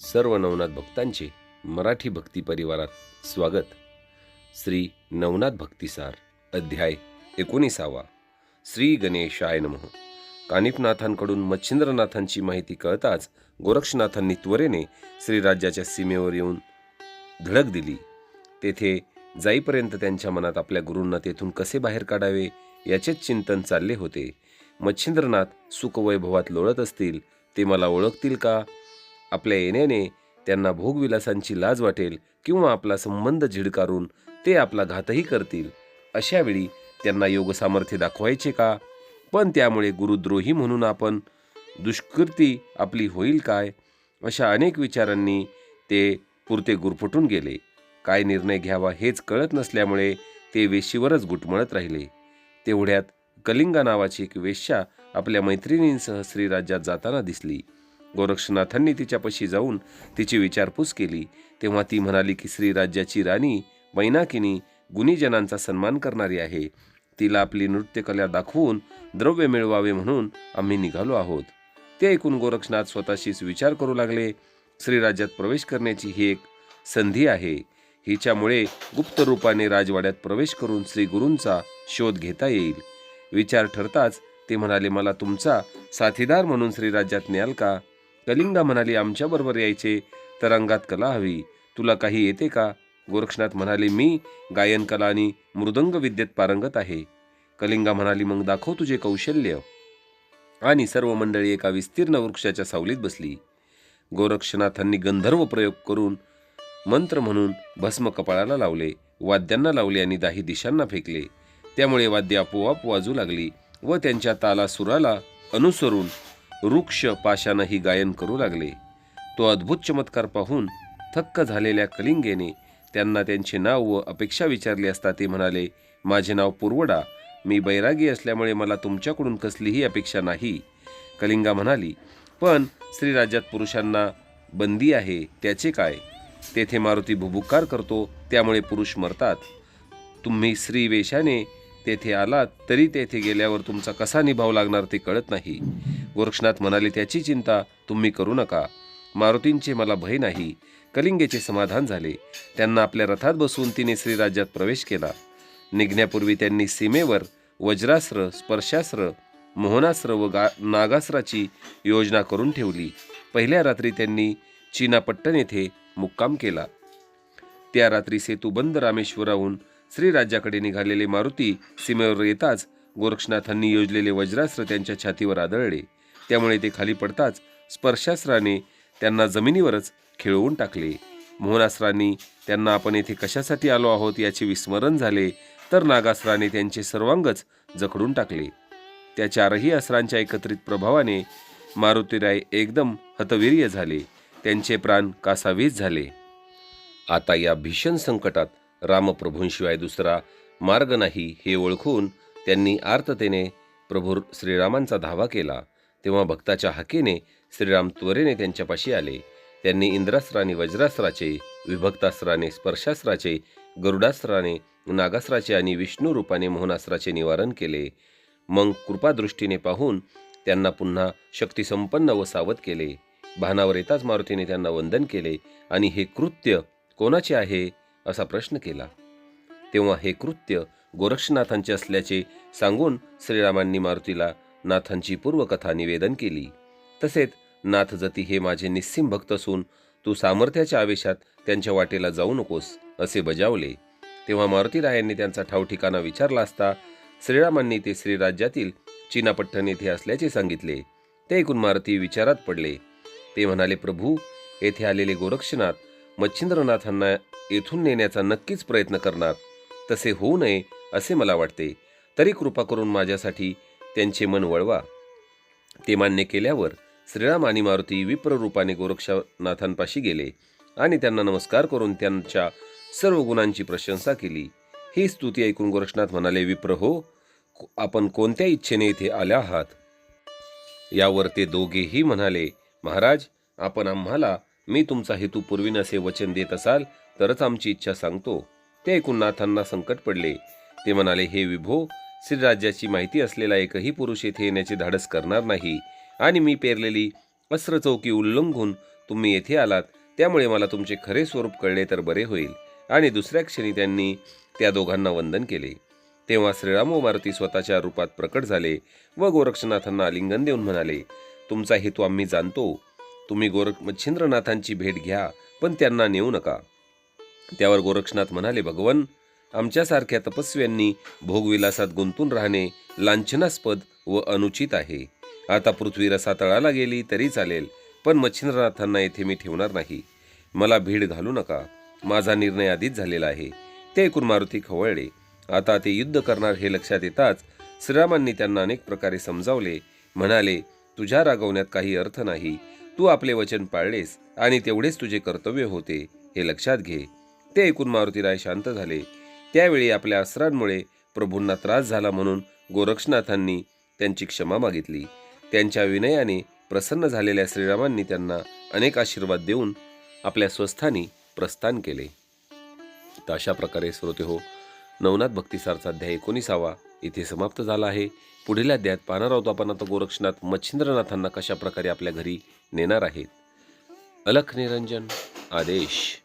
सर्व नवनाथ भक्तांचे मराठी भक्ती परिवारात स्वागत. श्री नवनाथ भक्तिसार अध्याय एकोणीसावा. श्री गणेशाय नमः. कानिफनाथांकडून मच्छिंद्रनाथांची माहिती कळताच गोरक्षनाथांनी त्वरेने श्रीराज्याच्या सीमेवर येऊन धडक दिली. तेथे जाईपर्यंत त्यांच्या मनात आपल्या गुरूंना तेथून कसे बाहेर काढावे याचेच चिंतन चालले होते. मच्छिंद्रनाथ सुखवैभवात लोळत असतील ते मला ओळखतील का? आपल्या येण्याने त्यांना भोगविलासांची लाज वाटेल किंवा आपला संबंध झिडकारून ते आपला घातही करतील. अशा वेळी त्यांना योग सामर्थ्य दाखवायचे का? पण त्यामुळे गुरुद्रोही म्हणून आपण दुष्कृती आपली होईल काय? अशा अनेक विचारांनी ते पुरते गुरफटून गेले. काय निर्णय घ्यावा हेच कळत नसल्यामुळे ते वेशीवरच गुटमळत राहिले. तेवढ्यात कलिंगा नावाची एक वेश्या आपल्या मैत्रिणींसह श्रीराज्यात जाताना दिसली. गोरक्षनाथांनी तिच्यापाशी जाऊन तिची विचारपूस केली. तेव्हा ती म्हणाली की श्रीराज्याची राणी मैनाकिनी गुणीजनांचा सन्मान करणारी आहे. तिला आपली नृत्यकला दाखवून द्रव्य मिळवावे म्हणून आम्ही निघालो आहोत. ते ऐकून गोरक्षनाथ स्वतःशीच विचार करू लागले. श्रीराज्यात प्रवेश करण्याची ही एक संधी आहे. हिच्यामुळे गुप्त रूपाने राजवाड्यात प्रवेश करून श्री गुरूंचा शोध घेता येईल. विचार ठरताच ते म्हणाले मला तुमचा साथीदार म्हणून श्रीराज्यात न्याल का? कलिंगा म्हणाली आमच्याबरोबर यायचे. तर अंगात कला हवी. तुला काही येते का? गोरक्षनाथ म्हणाले मी गायन कला आणि मृदंग विद्येत पारंगत आहे. कलिंगा म्हणाली मग दाखव तुझे कौशल्य. आणि सर्व मंडळी एका विस्तीर्ण वृक्षाच्या सावलीत बसली. गोरक्षनाथांनी गंधर्व प्रयोग करून मंत्र म्हणून भस्म कपाळाला लावले. वाद्यांना लावले आणि दाही दिशांना फेकले. त्यामुळे वाद्य आपोआप वाजू लागली व त्यांच्या ताला सुराला अनुसरून वृक्ष पाशानंही गायन करू लागले. तो अद्भुत चमत्कार पाहून थक्क झालेल्या कलिंगेने त्यांना त्यांचे नाव व अपेक्षा विचारली असता ते म्हणाले माझे नाव पुरवडा. मी बैरागी असल्यामुळे मला तुमच्याकडून कसलीही अपेक्षा नाही. कलिंगा म्हणाली पण श्रीराज्यात पुरुषांना बंदी आहे त्याचे काय? तेथे मारुती भुभुकार करतो त्यामुळे पुरुष मरतात. तुम्ही स्त्री वेशाने तेथे आलात तरी तेथे गेल्यावर तुमचा कसा निभाव लागणार ते कळत नाही. गोरक्षनाथ म्हणाले त्याची चिंता तुम्ही करू नका. मारुतींचे मला भय नाही. कलिंगेचे समाधान झाले. त्यांना आपल्या रथात बसवून तिने श्रीराज्यात प्रवेश केला. निघण्यापूर्वी त्यांनी सीमेवर वज्रास्त्र स्पर्शास्त्र मोहनास्त्र व गा नागास्त्राची योजना करून ठेवली. पहिल्या रात्री त्यांनी चीनापट्टण येथे मुक्काम केला. त्या रात्री सेतुबंद रामेश्वराहून श्रीराज्याकडे निघालेले मारुती सीमेवर येताच गोरक्षनाथांनी योजलेले वज्रास्त्र त्यांच्या छातीवर आदळले. त्यामुळे ते खाली पडताच स्पर्शास्त्राने त्यांना जमिनीवरच खिळवून टाकले. मोहनास्त्रांनी त्यांना आपण येथे कशासाठी आलो आहोत याचे विस्मरण झाले तर नागास्त्राने त्यांचे सर्वांगच जखडून टाकले. त्या चारही अस्त्रांच्या एकत्रित प्रभावाने मारुतीराय एकदम हतवीर्य झाले. त्यांचे प्राण कासावीस झाले. आता या भीषण संकटात रामप्रभूंशिवाय दुसरा मार्ग नाही हे ओळखून त्यांनी आर्ततेने प्रभू श्रीरामांचा धावा केला. तेव्हा भक्ताच्या हाकेने श्रीराम त्वरेने त्यांच्यापाशी आले. त्यांनी इंद्रास्त्राने वज्रास्त्राचे विभक्तास्त्राने स्पर्शास्त्राचे गरुडास्त्राने नागास्त्राचे आणि विष्णू रूपाने मोहनास्त्राचे निवारण केले. मग कृपादृष्टीने पाहून त्यांना पुन्हा शक्तिसंपन्न व सावध केले. भानावर येताच मारुतीने त्यांना वंदन केले आणि हे कृत्य कोणाचे आहे? असा प्रश्न केला. तेव्हा हे कृत्य गोरक्षनाथांचे असल्याचे सांगून श्रीरामांनी मारुतीला नाथांची पूर्वकथा निवेदन केली. तसेच नाथजती हे माझे निस्सिम भक्त असून तू सामर्थ्याच्या आवेशात त्यांच्या वाटेला जाऊ नकोस असे बजावले. तेव्हा मारुतीरायांनी त्यांचा ठाव ठिकाणा विचारला असता श्रीरामांनी ते श्रीराज्यातील चीनापट्टण येथे असल्याचे सांगितले. ते ऐकून मारुती विचारात पडले. ते म्हणाले प्रभू येथे आलेले गोरक्षनाथ मच्छिंद्रनाथांना येथून नेण्याचा नक्कीच प्रयत्न करणार. तसे होऊ नये असे मला वाटते. तरी कृपा करून माझ्यासाठी त्यांचे मन वळवा. ते मान्य केल्यावर श्रीराम आणि मारुती विप्र रूपाने गोरक्षनाथांपाशी गेले आणि त्यांना नमस्कार करून त्यांच्या सर्व गुणांची प्रशंसा केली. ही स्तुती ऐकून गोरक्षनाथ म्हणाले विप्र हो आपण कोणत्या इच्छेने इथे आल्या आहात? यावर ते दोघेही म्हणाले महाराज आपण आम्हाला मी तुमचा हेतू पूर्वीन असे वचन देत असाल तरच आमची इच्छा सांगतो. ते ऐकून नाथांना संकट पडले. ते म्हणाले हे विभो श्रीराज्याची माहिती असलेला एकही पुरुष येथे येण्याचे धाडस करणार नाही. आणि मी पेरलेली अस्त्रचौकी उल्लंघून तुम्ही येथे आलात त्यामुळे मला तुमचे खरे स्वरूप कळले तर बरे होईल. आणि दुसऱ्या क्षणी त्यांनी त्या दोघांना वंदन केले. तेव्हा श्रीराम व मारुती स्वतःच्या रूपात प्रकट झाले व गोरक्षनाथांना आलिंगन देऊन म्हणाले तुमचा हेतू आम्ही जाणतो. तुम्ही गोरख मच्छिंद्रनाथांची भेट घ्या पण त्यांना नेऊ नका. त्यावर गोरक्षनाथ म्हणाले भगवन आमच्यासारख्या तपस्व्यांनी भोगविलासात गुंतून राहणे लांछनास्पद व अनुचित आहे. आता पृथ्वी रसातळाला गेली तरी चालेल पण मच्छिंद्रनाथांना येथे मी ठेवणार नाही. मला भीड घालू नका. माझा निर्णय आधीच झालेला आहे. ते ऐकून मारुती खवळले. आता ते युद्ध करणार हे लक्षात येताच श्रीरामांनी त्यांना अनेक प्रकारे समजावले. म्हणाले तुझ्या रागवण्यात काही अर्थ नाही. तू आपले वचन पाळलेस आणि तेवढेच तुझे कर्तव्य होते हे लक्षात घे. ते ऐकून मारुतीराय शांत झाले. त्यावेळी आपल्या अस्त्रांमुळे प्रभूंना त्रास झाला म्हणून गोरक्षनाथांनी त्यांची क्षमा मागितली. त्यांच्या विनयाने प्रसन्न झालेल्या श्रीरामांनी त्यांना अनेक आशीर्वाद देऊन आपल्या स्वस्थानी प्रस्थान केले. तर अशा प्रकारे श्रोते हो नवनाथ भक्तिसारचा अध्याय एकोणीसावा इथे समाप्त झाला आहे. पुढील अध्यायात पाहणार आहोत आपण आता गोरक्षनाथ मच्छिंद्रनाथांना कशाप्रकारे आपल्या घरी नेणार आहेत. अलख निरंजन आदेश.